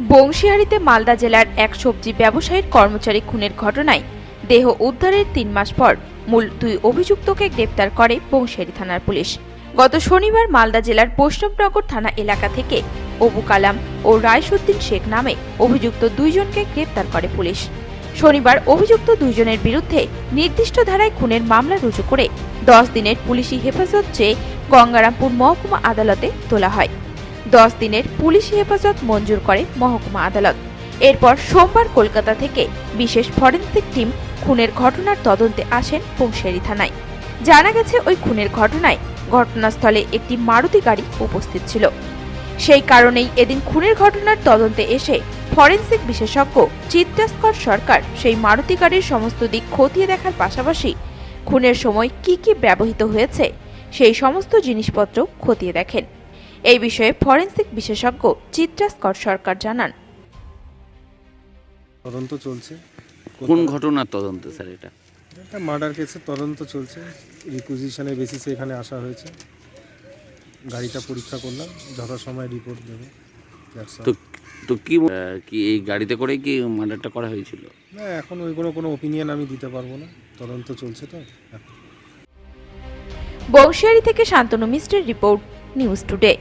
বংশীহারিতে মালদা জেলার এক সবজি ব্যবসায়ীর কর্মচারী খুনের ঘটনায় দেহ উদ্ধারের তিন মাস পর মূল দুই অভিযুক্তকে গ্রেপ্তার করে বংশিয়ারি থানার পুলিশ। গত শনিবার মালদা জেলার বৈষ্ণবনগর থানা এলাকা থেকে অবু কালাম ও রায়সুদ্দিন শেখ নামে অভিযুক্ত দুইজনকে গ্রেপ্তার করে পুলিশ। শনিবার অভিযুক্ত দুইজনের বিরুদ্ধে নির্দিষ্ট ধারায় খুনের মামলা রুজু করে দশ দিনের পুলিশি হেফাজত চেয়ে গঙ্গারামপুর মহকুমা আদালতে তোলা হয়। দশ দিনের পুলিশি হেফাজত মঞ্জুর করে মহকুমা আদালত। এরপর সোমবার কলকাতা থেকে বিশেষ ফরেন্সিক টিম খুনের ঘটনার তদন্তে আসেন বংশিয়ারি থানায়। জানা গেছে, ওই খুনের ঘটনায় ঘটনাস্থলে একটি মারুতি গাড়ি উপস্থিত ছিল। সেই কারণেই এদিন খুনের ঘটনার তদন্তে এসে ফরেন্সিক বিশেষজ্ঞ চিত্রাস্কর সরকার সেই মারুতি গাড়ির সমস্ত দিক খতিয়ে দেখার পাশাপাশি খুনের সময় কি কি ব্যবহৃত হয়েছে, সেই সমস্ত জিনিসপত্র খতিয়ে দেখেন। এই বিষয়ে ফরেনসিক বিশেষজ্ঞ চিত্রাস্কর সরকার জানান। তদন্ত চলছে। কোন ঘটনার তদন্ত স্যার এটা? একটা মার্ডার কেসের তদন্ত চলছে। রিকুইজিশনের বেসিসে এখানে আসা হয়েছে। গাড়িটা পরীক্ষা করলাম যথাসময়ে রিপোর্ট দেবে। তো তো কি কি এই গাড়িতে করেই কি মার্ডারটা করা হয়েছিল? না এখন ওইগুলো কোনো কোনো ওপিনিয়ন আমি দিতে পারব না। তদন্ত চলছে তো। বংশিয়ারি থেকে শান্তনু মিস্ত্রের রিপোর্ট নিউজ টুডে।